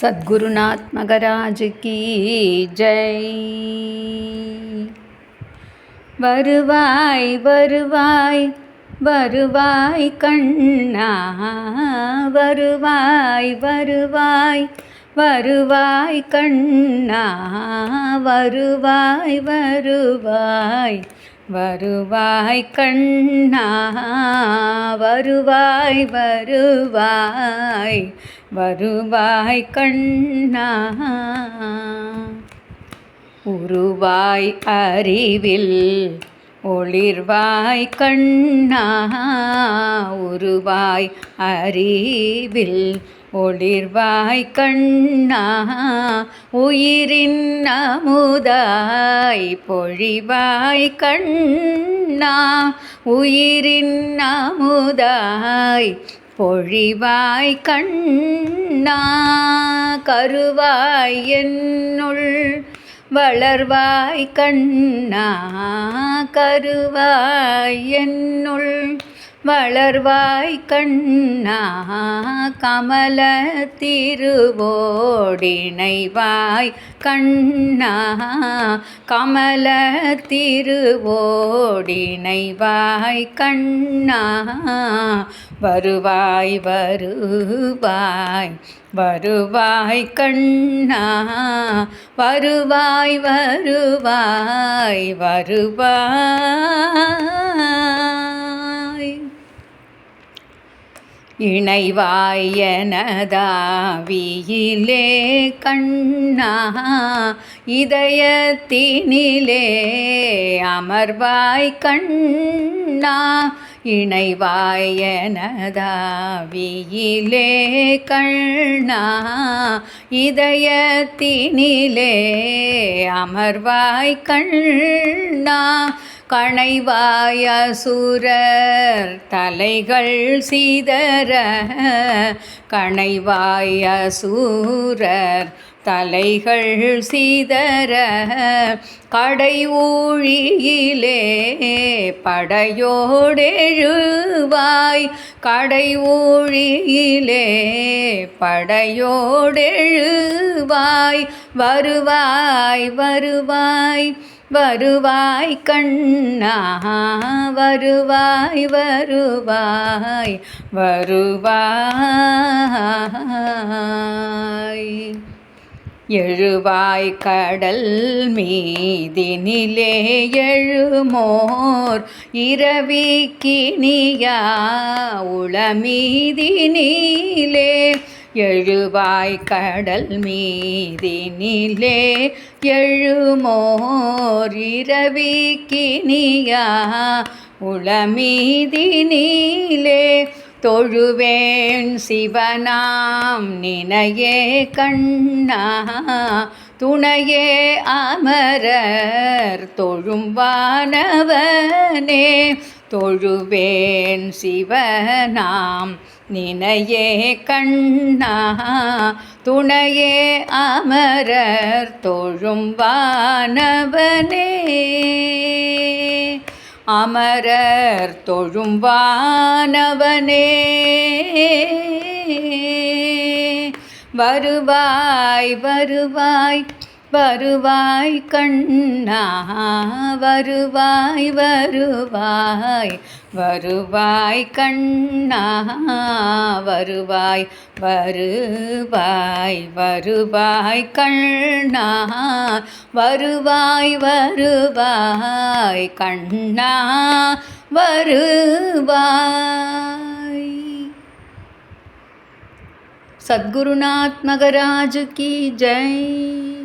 சத்குருநாத் மகராஜ் கி ஜெய். வருவாய் வருவாய் வருவாய் கண்ணா வருவாய் வருவாய் வருவாய் கண்ணா வருவாய் வருவாய் வருவாய் கண்ணா வருவாய் வருவாய் வருவாய் கண்ணா. உருவாய் அறிவில் ஒளிர்வாய் கண்ணா. உருவாய் அறிவில் ஒளிர்வாய் கண்ணா. உயிரின் அமுதாய் பொழிவாய் கண்ணா. உயிரின் அமுதாய் பொழிவாய் கண்ணா கருவாய் என்னுள் வளர்வாய் கண்ணா கருவாய் என்னுள் வளர்வாய் கண்ணா கமல திருவோடிணைவாய் கண்ணா கமல திருவோடிணைவாய் கண்ணா. வருவாய் வருவாய் வருவாய் கண்ணா. வருவாய் வருவாய் வருவாய். இணைவாயனதாவியிலே கண்ணா இதயத்தினிலே அமர்வாய் கண்ணா இணைவாயனதாவியிலே கண்ணா இதயத்தினிலே அமர்வாய் கண்ணா கணைவாய சுரர் தலைகள் சீதர கணைவாய சூரர் தலைகள் சீதர கடை ஊழியிலே படையோடெழுவாய். கடை ஊழியிலே படையோடெழுவாய். வருவாய் வருவாய் வருவாய் கண்ணா வருவாய் வருவாய் வருவாய். எழுவாய் கடல் மீதினிலே எழுமோர். இரவி கிணியா உளமீதினிலே எழுவாய் கடல் மீதினிலே எழுமோர். இரவி கிணியா உளமீதினிலே தொழுவேன் சிவனாம். நினையே கண்ணா துணையே அமரர். தொழும்பானவனே தொழுவேன் சிவனாம். நினையே கண்ணா துணையே அமரர். தொழும்பானவனே அமரர் தொழும்பானவனே வருவாய் வருவாய் வருவாய் கண்ணா வருவாய் வருவாய் வருவாய் கண்ணா வருவாய் வருவாய் வருவாய் கண்ணா வருவாய் வருவாய் கண்ணா வருவாய் सद्गुरुनाथ मगराज की जय